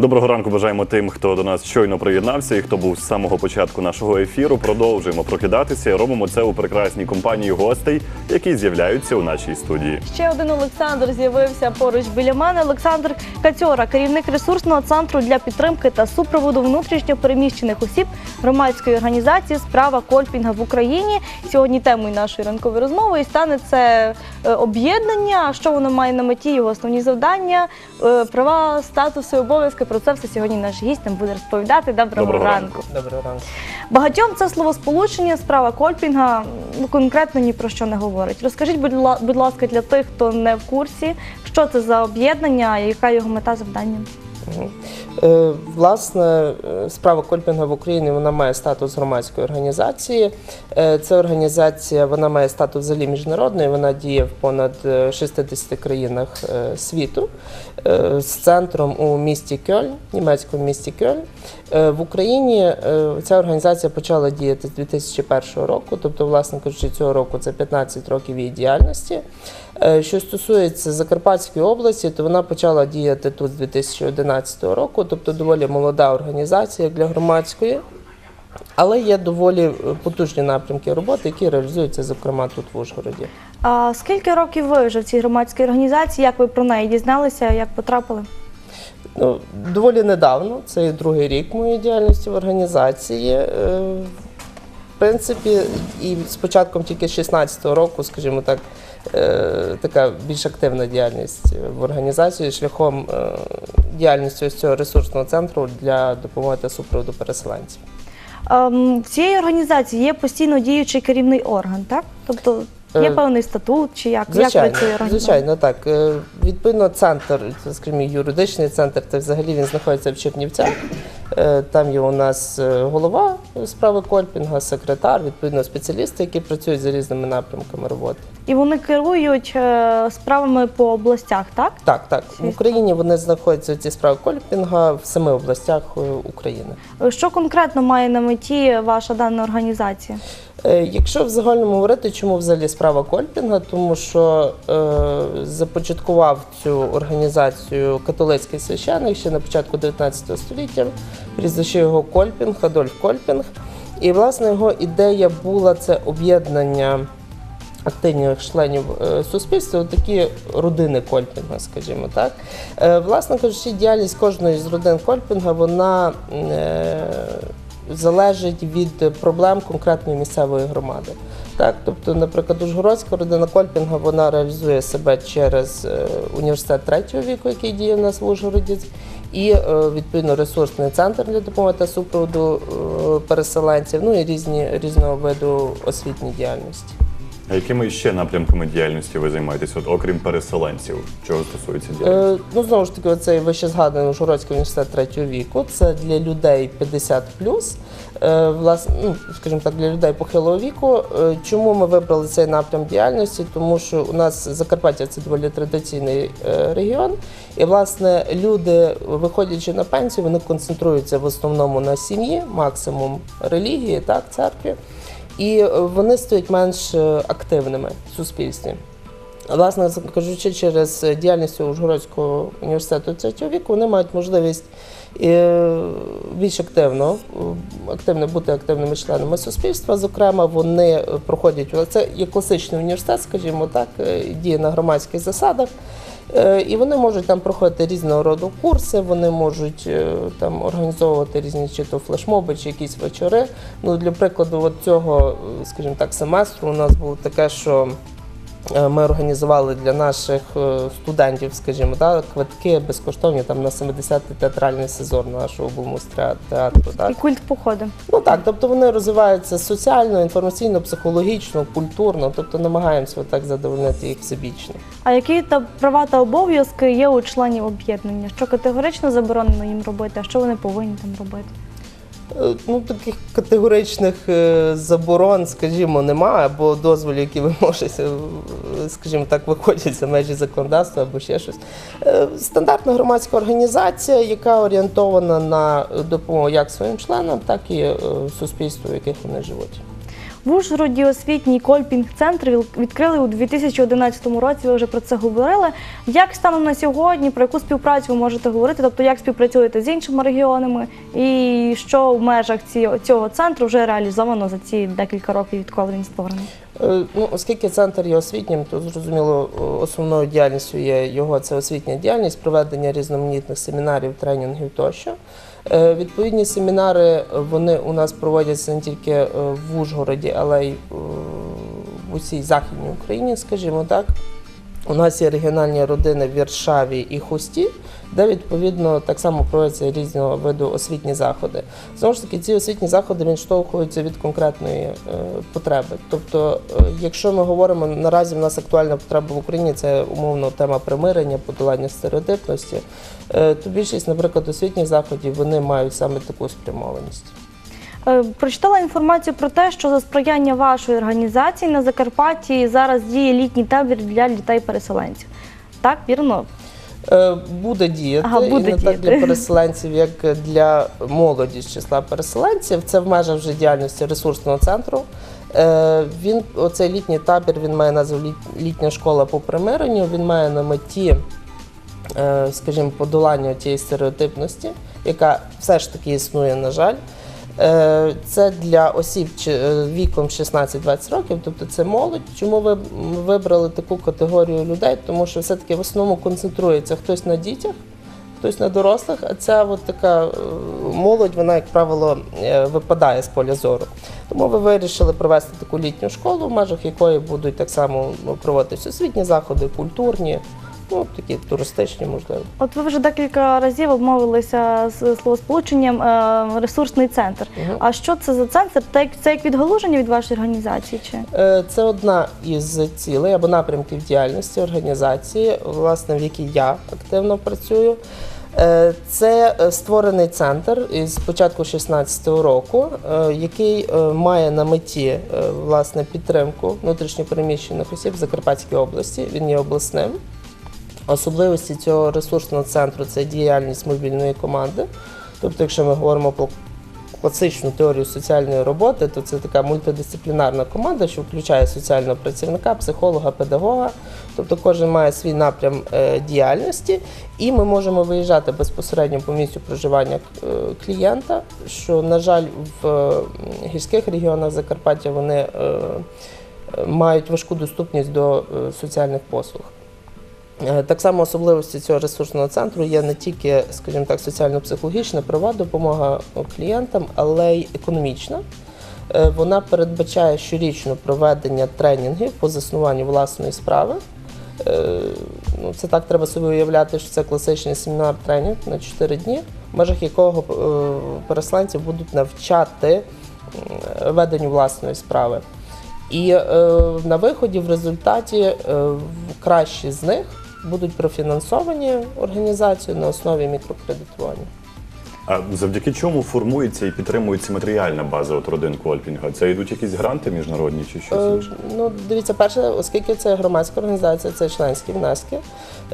Доброго ранку бажаємо тим, хто до нас щойно приєднався і хто був з самого початку нашого ефіру. Продовжуємо прокидатися. і Робимо це у прекрасній компанії гостей, які з'являються у нашій студії. Ще один Олександр з'явився поруч біля мене. Олександр Кацьора, керівник ресурсного центру для підтримки та супроводу внутрішньо переміщених осіб громадської організації Справа Кольпінга в Україні. Сьогодні темою нашої ранкової розмови і стане це е, об'єднання. Що воно має на меті, його основні завдання, е, права, статуси, обов'язки. Про це все сьогодні наш гість нам буде розповідати. Доброго, Доброго ранку. ранку. Доброго ранку. Багатьом це словосполучення, справа Кольпінга ну, конкретно ні про що не говорить. Розкажіть, будь, будь ласка, для тих, хто не в курсі, що це за об'єднання, яка його мета завдання? Е, Власне, е, справа Кольпінга в Україні вона має статус громадської організації. Е, Ця організація вона має статус взагалі міжнародної. Вона діє в понад е, 60 країнах світу з центром у місті Кьольн, німецькому місті Кьольн. В Україні ця організація почала діяти з 2001 року, тобто, власне кажучи, цього року це 15 років її діяльності. Е, Що стосується Закарпатської області, то вона почала діяти тут з 2011 року, тобто доволі молода організація для громадської. Але є доволі е, потужні напрямки роботи, які реалізуються, зокрема, тут в Ужгороді. А скільки років ви вже в цій громадській організації? Як ви про неї дізналися? Як потрапили? Ну, доволі недавно, це другий рік моєї діяльності в організації. Е, В принципі, і з початком тільки 16-го року, скажімо так, така більш активна діяльність в організації шляхом е, діяльності ось цього ресурсного центру для допомоги та супроводу переселенців. Ем, В цієї організації є постійно діючий керівний орган, так? Тобто є Е, певний статут чи як? Звичайно, як ви цією звичайно, так. Е, Відповідно, центр, скажімо, юридичний центр, це взагалі він знаходиться в Чернівцях. Е, Там є у нас е, голова справи Кольпінга, секретар, відповідно, спеціалісти, які працюють за різними напрямками роботи. І вони керують е, справами по областях, так? Так, так. В Україні вони знаходяться ці справи Кольпінга в семи областях е, України. Що конкретно має на меті ваша дана організація? Е, Якщо в загальному говорити, чому взагалі справа Кольпінга, тому що е, започаткував цю організацію католицький священник ще на початку 19 століття, прізвище його Кольпінг, Адольф Кольпінг. І власне його ідея була це об'єднання активних членів е, суспільства, такі родини Кольпінга, скажімо так. Е, Власне кажучи, діяльність кожної з родин Кольпінга вона е, залежить від проблем конкретної місцевої громади. Так, тобто, наприклад, Ужгородська родина Кольпінга вона реалізує себе через е, університет третього віку, який діє в нас в Ужгороді, і е, відповідно ресурсний центр для допомоги та супроводу е, переселенців, ну і різні різного виду освітні діяльності. А якими ще напрямками діяльності ви займаєтесь, от окрім переселенців? Чого стосується діяльності? Е, ну знову ж таки, оцей вище згаданий Ужгородський університет третього віку. Це для людей 50 Е, власне, ну, скажімо так, для людей похилого віку. Е, чому ми вибрали цей напрям діяльності? Тому що у нас Закарпаття це доволі традиційний е, регіон, і власне люди, виходячи на пенсію, вони концентруються в основному на сім'ї, максимум релігії, так, церкві, і е, вони стають менш е, активними в суспільстві. Власне кажучи, через діяльність Ужгородського університету третього віку вони мають можливість е, більш активно, е, активно бути активними членами суспільства. Зокрема, вони е, проходять це є класичний університет, скажімо так, е, діє на громадських засадах. Е, І вони можуть там проходити різного роду курси, вони можуть е, там організовувати різні чи то флешмоби, чи якісь вечори. Ну, для прикладу, от цього, е, скажімо так, семестру у нас було таке, що Ми організували для наших е, студентів, скажімо, так, квитки безкоштовні там на 70-й театральний сезон нашого облмустріатру. Так? І культ походу. Ну так, тобто вони розвиваються соціально, інформаційно, психологічно, культурно, тобто намагаємося так задовольнити їх всебічно. А які та права та обов'язки є у членів об'єднання? Що категорично заборонено їм робити, а що вони повинні там робити? Е, Ну, таких категоричних е, заборон, скажімо, немає, або дозволів, які ви можете, е, скажімо так, виходять за межі законодавства або ще щось. Стандартна громадська організація, яка орієнтована на допомогу як своїм членам, так і суспільству, в яких вони живуть. В Ужгороді освітній кольпінг-центр відкрили у 2011 році. Ви вже про це говорили. Як станом на сьогодні, про яку співпрацю ви можете говорити? Тобто, як співпрацюєте з іншими регіонами, і що в межах цього центру вже реалізовано за ці декілька років, відколи він створений? Е, Ну, оскільки центр є освітнім, то зрозуміло, основною діяльністю є його це освітня діяльність, проведення різноманітних семінарів, тренінгів тощо. Е, Відповідні семінари е, вони у нас проводяться не тільки е, в Ужгороді, але й в усій західній Україні, скажімо так. У нас є регіональні родини в Віршаві і Хусті, де відповідно так само проводяться різного виду освітні заходи. Знову ж таки, ці освітні заходи відштовхуються від конкретної е, потреби. Тобто, е, якщо ми говоримо наразі, в нас актуальна потреба в Україні це умовно тема примирення, подолання стереотипності, е, то більшість, наприклад, освітніх заходів вони мають саме таку спрямованість. Е, Прочитала інформацію про те, що за сприяння вашої організації на Закарпатті зараз діє літній табір для дітей-переселенців. Так, вірно? Е, Буде діяти Ага, буде і не так для переселенців, як для молоді з числа переселенців. Це в межах вже діяльності ресурсного центру. Е, Він оцей літній табір він має назву літня школа по примиренню. Він має на меті, скажімо, подолання тієї стереотипності, яка все ж таки існує, на жаль. Е, Це для осіб е, віком 16-20 років, тобто це молодь. Чому ви вибрали таку категорію людей? Тому що все-таки в основному концентрується хтось на дітях, хтось на дорослих, а ця от така е, молодь, вона, як правило, випадає з поля зору. Тому ви вирішили провести таку літню школу, в межах якої будуть так само ну, проводитися освітні заходи, культурні, ну такі туристичні, можливо. От ви вже декілька разів обмовилися з словосполученням е, ресурсний центр. Мгм. А що це за центр? Це як, це як відгалуження від вашої організації? Чи Е, Це одна із цілей або напрямків діяльності організації, власне, в якій я активно працюю. Е, Це створений центр із початку 2016 року, який має на меті власне підтримку внутрішньопереміщених осіб в Закарпатській області. Він є обласним. Особливості цього ресурсного центру це діяльність мобільної команди. Тобто, якщо ми говоримо про класичну теорію соціальної роботи, то це така мультидисциплінарна команда, що включає соціального працівника, психолога, педагога. Тобто кожен має свій напрям е, діяльності, і ми можемо виїжджати безпосередньо по місцю проживання е, клієнта. Що, на жаль, в е, гірських регіонах Закарпаття вони мають важку доступність до соціальних послуг. Е, Так само особливості цього ресурсного центру є не тільки, скажімо так, соціально-психологічна права допомога клієнтам, але й економічна. Е, Вона передбачає щорічно проведення тренінгів по заснуванню власної справи. Е, Ну, це так треба собі уявляти, що це класичний семінар-тренінг на 4 дні, в межах якого е, будуть навчати веденню власної справи. І е, на виході в результаті е, кращі з них будуть профінансовані організацією на основі мікрокредитування. А завдяки чому формується і підтримується матеріальна база от родин Кольпінга? Це йдуть якісь гранти міжнародні чи щось Е, інше? Ну, дивіться, перше, оскільки це громадська організація, це членські внески.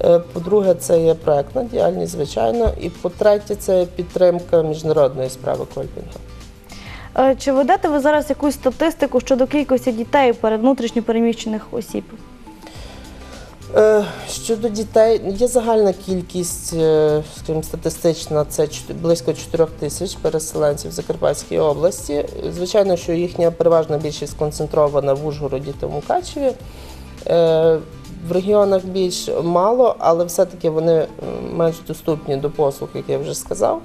Е, По-друге, це є проектна діяльність, звичайно. І по-третє, це підтримка міжнародної справи Кольпінга. е, чи ведете ви зараз якусь статистику щодо кількості дітей перед внутрішньо переміщених осіб? Е, Щодо дітей, є загальна кількість, е, скажімо, статистична, це близько 4 тисяч переселенців в Закарпатській області. Звичайно, що їхня переважна більшість сконцентрована в Ужгороді та Мукачеві. Е, В регіонах більш мало, але все-таки вони менш доступні до послуг, як я вже сказав.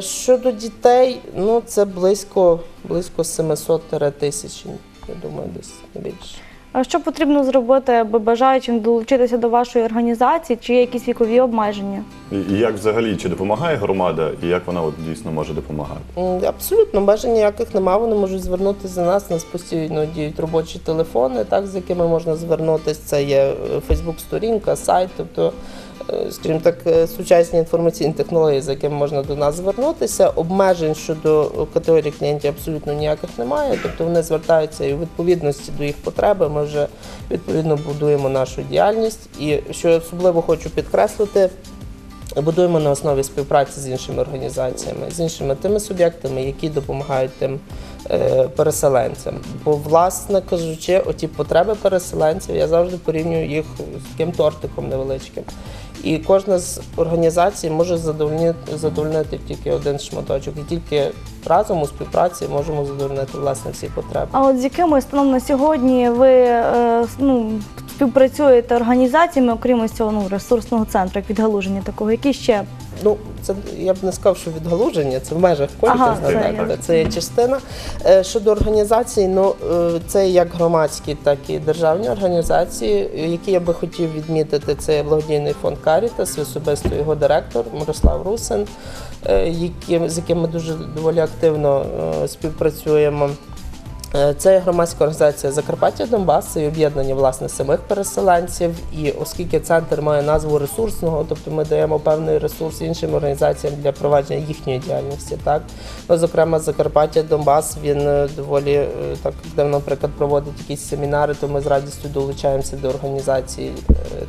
Щодо дітей, ну це близько, близько 700 тисяч, я думаю, десь більше. А що потрібно зробити, аби бажаючим долучитися до вашої організації? Чи є якісь вікові обмеження? І як взагалі чи допомагає громада, і як вона от дійсно може допомагати? Абсолютно бажань ніяких немає. Вони можуть звернутися до нас. У нас постійно діють робочі телефони, так з якими можна звернутися. Це є Фейсбук-сторінка, сайт, тобто, скажімо так, е, сучасні інформаційні технології, з якими можна до нас звернутися. Обмежень щодо категорії клієнтів абсолютно ніяких немає. Тобто вони звертаються і у відповідності до їх потреби. Ми вже відповідно будуємо нашу діяльність. І що я особливо хочу підкреслити. будуємо на основі співпраці з іншими організаціями, з іншими тими суб'єктами, які допомагають тим е, переселенцям. Бо, власне кажучи, оті потреби переселенців я завжди порівнюю їх з таким тортиком невеличким. І кожна з організацій може задовольнити, задовольнити тільки один шматочок, і тільки разом у співпраці можемо задовольнити власне всі потреби. А от з якими станом на сьогодні ви е, ну, співпрацюєте організаціями, окрім цього ну, ресурсного центру, як відгалуження такого, які ще Ну, це я б не сказав, що відгалуження, це в межах Ага, знаєте, це це є частина. Е, Щодо організацій, ну е, це як громадські, так і державні організації, які я би хотів відмітити. Це благодійний фонд Карітас, особисто його директор Мирослав Русин, е, яким, з яким ми дуже доволі активно співпрацюємо. Е, Це громадська організація Закарпаття Донбас, це об'єднання власне самих переселенців. І оскільки центр має назву ресурсного, тобто ми даємо певний ресурс іншим організаціям для провадження їхньої діяльності. Так, ну, зокрема, Закарпаття Донбас він е, доволі е, так активно, наприклад, проводить якісь семінари, то ми з радістю долучаємося до організації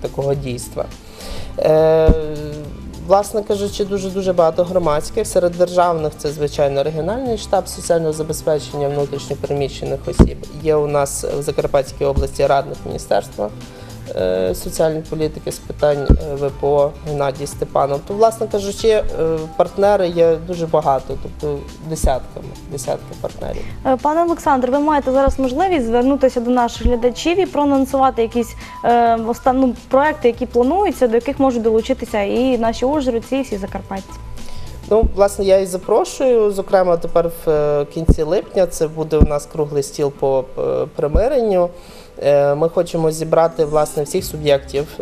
такого дійства. Власне кажучи, дуже дуже багато громадських. Серед державних це звичайно регіональний штаб соціального забезпечення внутрішньопереміщених осіб. Є у нас в Закарпатській області радник міністерства соціальної політики з питань е, ВПО Геннадій Степанов. То, власне кажучи, е, партнери є дуже багато, тобто десятками, десятки партнерів. Е, Пане Олександр, ви маєте зараз можливість звернутися до наших глядачів і проанонсувати якісь е, ну, проекти, які плануються, до яких можуть долучитися і наші ужгородці, і всі закарпатці. Ну, власне, я і запрошую. Зокрема, тепер в е, кінці липня це буде у нас круглий стіл по е, примиренню. Е, Ми хочемо зібрати власне всіх суб'єктів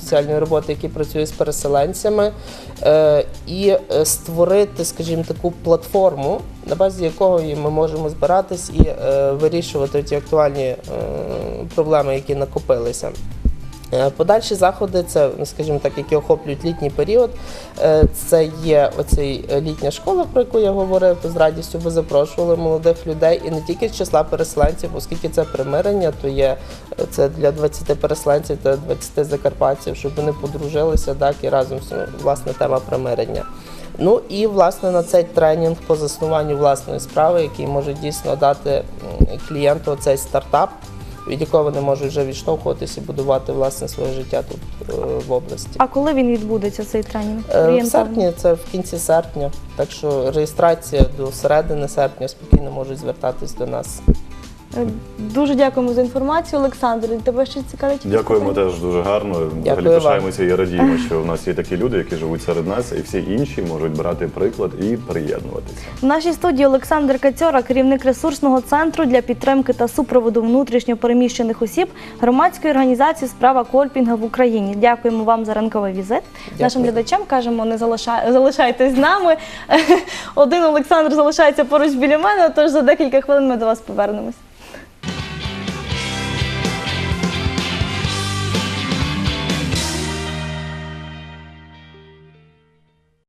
соціальної роботи, які працюють з переселенцями, і створити, скажімо, таку платформу, на базі якої ми можемо збиратись і вирішувати ті актуальні проблеми, які накопилися. Е, Подальші заходи, це, ну, скажімо так, які охоплюють літній період. Е, Це є оцей е, літня школа, про яку я говорив. З радістю би запрошували молодих людей і не тільки з числа переселенців, оскільки це примирення, то є це для 20 переселенців та 20 закарпатців, щоб вони подружилися, так і разом власне тема примирення. Ну і власне на цей тренінг по заснуванню власної справи, який може дійсно дати клієнту цей стартап від якого вони можуть вже відштовхуватись і будувати власне своє життя тут е, в області. А коли він відбудеться, цей тренінг? Е, В серпні це в кінці серпня, так що реєстрація до середини серпня спокійно можуть звертатись до нас. Е, Дуже дякуємо за інформацію, Олександр. Тебе ще цікавить? якісь Дякуємо питання? теж дуже гарно. Взагалі Дякую вам. пишаємося і радіємо, що в нас є такі люди, які живуть серед нас, і всі інші можуть брати приклад і приєднуватися. В нашій студії Олександр Кацьора, керівник ресурсного центру для підтримки та супроводу внутрішньо переміщених осіб громадської організації Справа Кольпінга в Україні. Дякуємо вам за ранковий візит. Нашим глядачам кажемо, не залишай, залишайтесь з нами. Один Олександр залишається поруч біля мене, тож за декілька хвилин ми до вас повернемось.